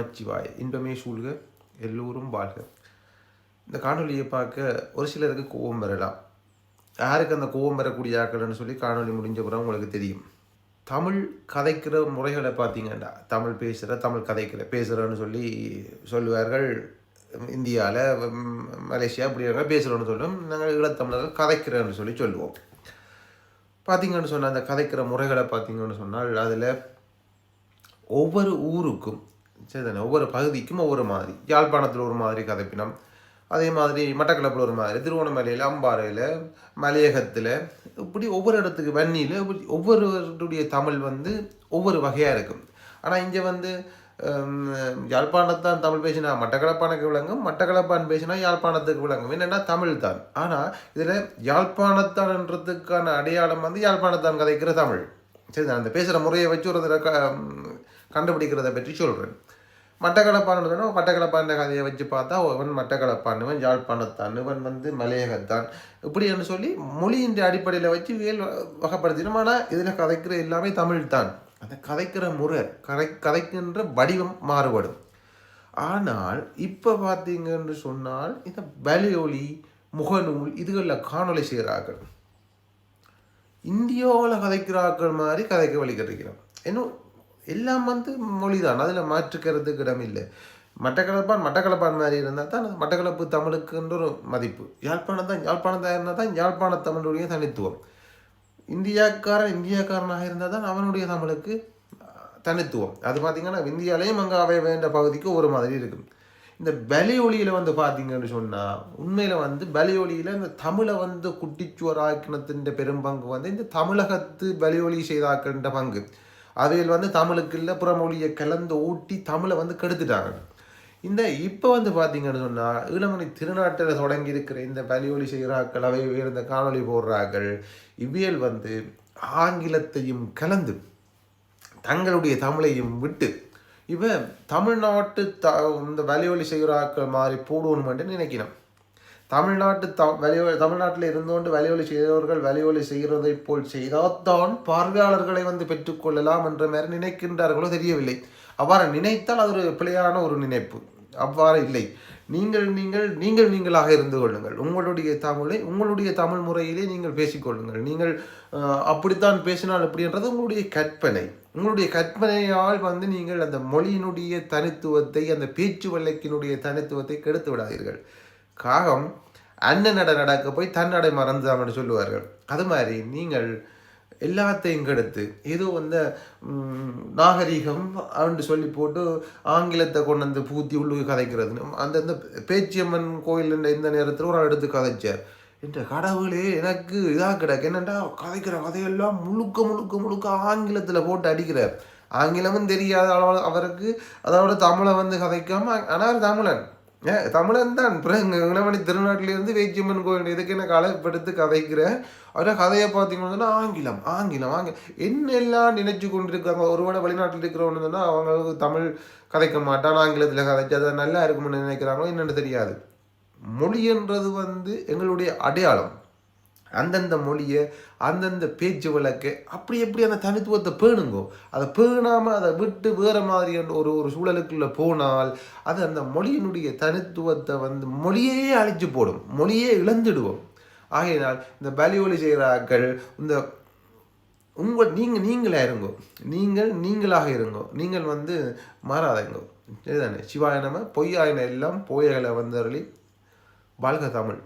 நமச்சிவாய் இன்பமே சூழ்க எல்லோரும் வாழ்க. இந்த காணொலியை பார்க்க ஒரு சிலருக்கு கோபம் வரலாம். யாருக்கு அந்த கோபம் வரக்கூடிய ஆக்கள்னு சொல்லி காணொலி முடிஞ்ச பிறகு உங்களுக்கு தெரியும். தமிழ் கதைக்கிற முறைகளை பார்த்தீங்கன்னா தமிழ் பேசுகிற தமிழ் கதைக்கிற பேசுகிறோன்னு சொல்லி சொல்லுவார்கள். இந்தியாவில் மலேசியா இப்படி பேசுகிறோன்னு சொல்லும். நாங்கள் ஈழத்தமிழர்கள் கதைக்கிறோன்னு சொல்லி சொல்லுவோம். பார்த்தீங்கன்னு சொன்னால் அந்த கதைக்கிற முறைகளை பார்த்தீங்கன்னு சொன்னால் அதில் ஒவ்வொரு ஊருக்கும் சரிதானே ஒவ்வொரு பகுதிக்கும் ஒவ்வொரு மாதிரி. யாழ்ப்பாணத்தில் ஒரு மாதிரி கதைப்பினம். அதே மாதிரி மட்டக்களப்பில் ஒரு மாதிரி. திருவோணமலையில் அம்பாறையில் மலையகத்தில். இப்படி ஒவ்வொரு இடத்துக்கு வன்னியில் இப்படி ஒவ்வொருவருடைய தமிழ் வந்து ஒவ்வொரு வகையாக இருக்கும். ஆனால் இங்கே வந்து யாழ்ப்பாணத்தான் தமிழ் பேசினா மட்டக்களப்பானுக்கு விளங்கும் மட்டக்களப்பான் பேசினா யாழ்ப்பாணத்துக்கு விளங்கும். என்னென்னா தமிழ் தான். ஆனால் இதில் யாழ்ப்பாணத்தான்ன்றதுக்கான அடையாளம் வந்து யாழ்ப்பாணத்தான் கதைக்கிற தமிழ். சரி அந்த பேசுகிற முறையை வச்சு ஒரு கண்டுபிடிக்கிறத பற்றி சொல்கிறேன் மட்டக்களப்பான்னு சொன்னால் மட்டக்களப்பான கதையை வச்சு பார்த்தா இவன் மட்டக்களப்பான் இவன் யாழ்ப்பாணத்தான் இவன் வந்து மலையகத்தான். இப்படின்னு சொல்லி மொழியின் அடிப்படையில் வச்சு வேல் வகைப்படுத்தினோம். ஆனால் இதில் கதைக்கிற எல்லாமே தமிழ் தான் அந்த கதைக்கிற முறை கதை கதைக்கின்ற வடிவம் மாறுபடும். ஆனால் இப்போ பார்த்தீங்கன்னு சொன்னால் இந்த பலியொலி முகநூல் இதுகளில் காணொளி செய்கிறார்கள். இந்தியாவில் கதைக்கிறார்கள் மாதிரி கதைக்க வழி கிடைக்கிறோம் இன்னும் எல்லாம் வந்து மொழி தான் அதில் மாற்றுக்கிறதுக்கு இடம் இல்லை. மட்டக்களப்பான் மட்டக்களப்பான் மாதிரி இருந்தால் தான் மட்டக்களப்பு தமிழுக்குன்ற ஒரு மதிப்பு. யாழ்ப்பாணம் தான். யாழ்ப்பாணம் தான் இருந்தால் தான் யாழ்ப்பாண தமிழுடைய தனித்துவம். இந்தியாக்காரன் இந்தியாக்காரனாக இருந்தால் தான் அவனுடைய தமிழுக்கு தனித்துவம். அது பார்த்தீங்கன்னா இந்தியாலேயும் அங்கே அவை வேண்ட பகுதிக்கு ஒரு மாதிரி இருக்கும். இந்த பலி ஒளியில் வந்து பார்த்தீங்கன்னு சொன்னால் உண்மையில் வந்து பலி ஒளியில் இந்த தமிழை வந்து குட்டிச்சுவராக்கினத்தின் பெரும்பங்கு வந்து இந்த தமிழகத்து பலி ஒளி செய்தாக்கின்ற பங்கு. அவையில் வந்து தமிழுக்கு இல்லை புறமொழியை கலந்து ஊட்டி தமிழை வந்து கெடுத்துட்டாங்க. இந்த இப்போ வந்து பார்த்தீங்கன்னு சொன்னால் ஈழமணி திருநாட்டில் தொடங்கி இருக்கிற இந்த பலியொலி செய்கிறாக்கள் அவை உயர்ந்த காணொளி போடுறார்கள். இவ்வியல் வந்து ஆங்கிலத்தையும் கலந்து தங்களுடைய தமிழையும் விட்டு இவன் தமிழ்நாட்டு த இந்த வலியொலி செய்கிறாக்கள் மாதிரி போடுவோம்னு நினைக்கிறோம். தமிழ்நாட்டு த வலியொலி தமிழ்நாட்டில் இருந்தோண்டு வலியொலி செய்தவர்கள் வலியொலி செய்கிறதை போல் செய்தால்தான் பார்வையாளர்களை வந்து பெற்றுக்கொள்ளலாம் என்ற மாதிரி நினைக்கின்றார்களோ தெரியவில்லை. அவ்வாறு நினைத்தால் அது ஒரு பிழையான ஒரு நினைப்பு. அவ்வாறு இல்லை. நீங்கள் நீங்கள் நீங்கள் நீங்களாக இருந்து கொள்ளுங்கள். உங்களுடைய தமிழை உங்களுடைய தமிழ் முறையிலே நீங்கள் பேசிக்கொள்ளுங்கள் நீங்கள் அப்படித்தான் பேசினால் அப்படின்றது உங்களுடைய கற்பனை. உங்களுடைய கற்பனையால் வந்து நீங்கள் அந்த மொழியினுடைய தனித்துவத்தை அந்த பேச்சு வழக்கினுடைய தனித்துவத்தை கெடுத்து விடாதீர்கள். காகம் அண்ணன் நட நடக்க போய் தன்னடை மறந்தாமன்னு சொல்லுவார்கள். அது மாதிரி நீங்கள் எல்லாத்தையும் கெடுத்து ஏதோ வந்து நாகரீகம் அப்படின்னு சொல்லி போட்டு ஆங்கிலத்தை கொண்டு வந்து பூத்தி உள்ளுக்கு கதைக்கிறது அந்தந்த பேச்சியம்மன் கோயில் இந்த நேரத்தில் ஒரு எடுத்து கதைச்சார். என்ற கடவுளே எனக்கு இதாக கிடக்கு. என்னென்னா கதைக்கிற கதையெல்லாம் முழுக்க முழுக்க முழுக்க ஆங்கிலத்தில் போட்டு அடிக்கிறார். ஆங்கிலமும் தெரியாத அளவு அவருக்கு அதோட தமிழை வந்து கதைக்காம ஆனால் தமிழன். தமிழன் தான். பிறகு இளமணி திருநாட்டிலேருந்து வேச்சியம்மன் கோயில் இதுக்கு என்ன கலைப்படுத்து கதைக்கிற? அவரை கதையை பார்த்தீங்கன்னா ஆங்கிலம் ஆங்கிலம் ஆங்கிலம். என்னெல்லாம் நினைச்சு கொண்டிருக்காங்க? ஒருவேளை வெளிநாட்டில் இருக்கிறவங்க சொன்னா அவங்களுக்கு தமிழ் கதைக்க மாட்டான் ஆங்கிலத்தில் கதைச்சு அது நல்லா இருக்கும்னு நினைக்கிறாங்களோ என்னென்னு தெரியாது. மொழின்றது வந்து எங்களுடைய அடையாளம். அந்தந்த மொழியை அந்தந்த பேச்சு வழக்கு அப்படி எப்படி அந்த தனித்துவத்தை பேணுங்கோ? அதை பேணாமல் அதை விட்டு வேறு மாதிரியான ஒரு ஒரு சூழலுக்குள்ளே போனால் அது அந்த மொழியினுடைய தனித்துவத்தை வந்து மொழியே அழிச்சு போடும். மொழியே இழந்துடுவோம். ஆகையினால் இந்த பலியொலி செய்கிறாக்கள் இந்த உங்கள் நீங்கள் நீங்களே இருங்கோ. நீங்கள் நீங்களாக இருங்கோ. நீங்கள் வந்து மாறாதங்கோ. சரிதானே? சிவாய பொய்யாயின எல்லாம் போயகளை வந்தவர்களே வாழ்க தமிழ்.